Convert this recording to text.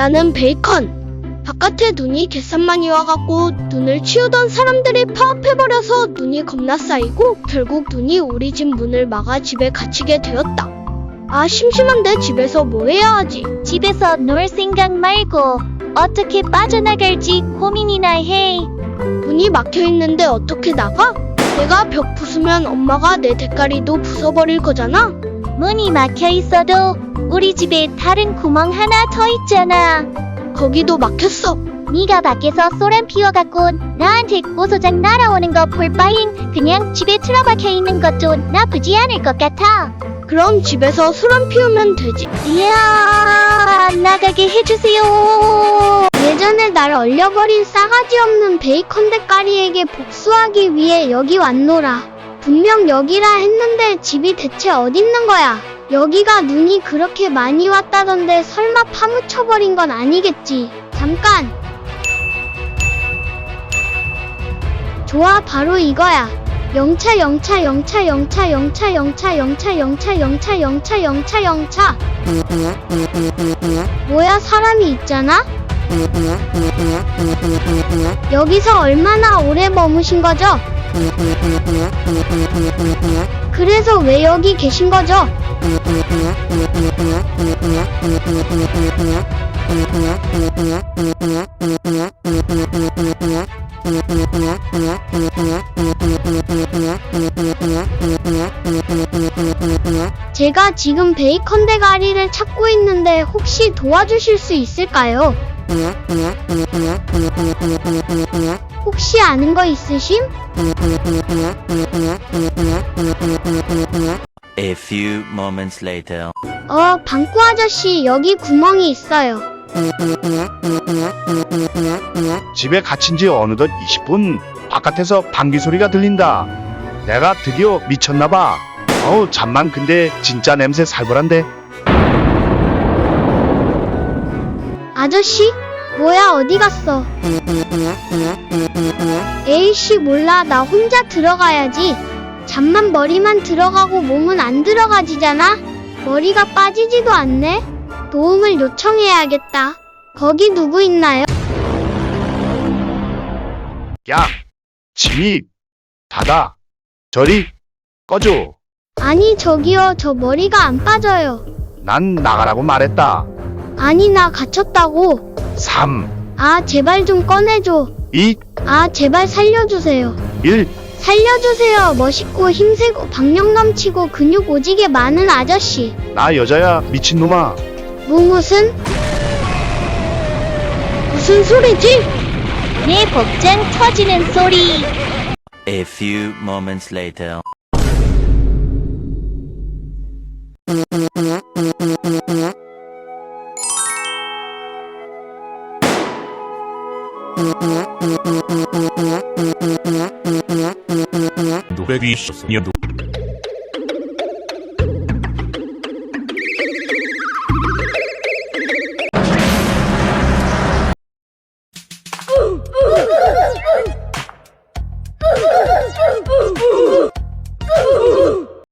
나는 베이컨. 바깥에 눈이 개산만이 와갖고 눈을 치우던 사람들이 파업해버려서 눈이 겁나 쌓이고 결국 눈이 우리 집 문을 막아 집에 갇히게 되었다. 아 심심한데 집에서 뭐 해야 하지? 집에서 놀 생각 말고 어떻게 빠져나갈지 고민이나 해. 문이 막혀 있는데 어떻게 나가? 내가 벽 부수면 엄마가 내 대가리도 부숴버릴 거잖아? 문이 막혀 있어도 우리 집에 다른 구멍 하나 더 있잖아. 거기도 막혔어. 네가 밖에서 소란 피워갖고 나한테 고소장 날아오는 거 볼 바엔 그냥 집에 틀어박혀 있는 것도 나쁘지 않을 것 같아. 그럼 집에서 소란 피우면 되지. 이야, 나가게 해주세요. 예전에 날 얼려버린 싸가지 없는 베이컨 대가리에게 복수하기 위해 여기 왔노라. 분명 여기라 했는데 집이 대체 어딨는 거야? 여기가 눈이 그렇게 많이 왔다던데 설마 파묻혀버린 건 아니겠지. 잠깐! 좋아, 바로 이거야. 영차, 영차, 영차, 영차, 영차, 영차, 영차, 영차, 영차, 영차, 영차, 영차. 뭐야, 사람이 있잖아? 여기서 얼마나 오래 머무신 거죠? 그래서 왜 여기 계신 거죠? 제가 지금 베이컨 대가리를 찾고 있는데 혹시 도와주실 수 있을까요? 혹시 아는 거 있으심? A few moments later. 어, 방구 아저씨, 여기 구멍이 있어요. 집에 갇힌 지 어느덧 20분 바깥에서 방귀 소리가 들린다. 내가 드디어 미쳤나봐. 어우 잠만 근데 진짜 냄새 살벌한데. 아저씨? 뭐야, 어디 갔어? 에이씨, 몰라. 나 혼자 들어가야지. 잠만 머리만 들어가고 몸은 안 들어가지잖아? 머리가 빠지지도 않네? 도움을 요청해야겠다. 거기 누구 있나요? 야, 침이 닫아. 저리 꺼줘. 아니, 저기요. 저 머리가 안 빠져요. 난 나가라고 말했다. 아니, 나 갇혔다고. 3, 아, 제발 좀 꺼내줘. 2, 아, 제발 살려주세요. 1. 살려주세요. 멋있고 힘세고 박력 넘치고 근육 오지게 많은 아저씨. 나 여자야 미친놈아. 뭐 무슨? 무슨 소리지? 내 복장 터지는 소리. A few moments later. еще еду. Ooh!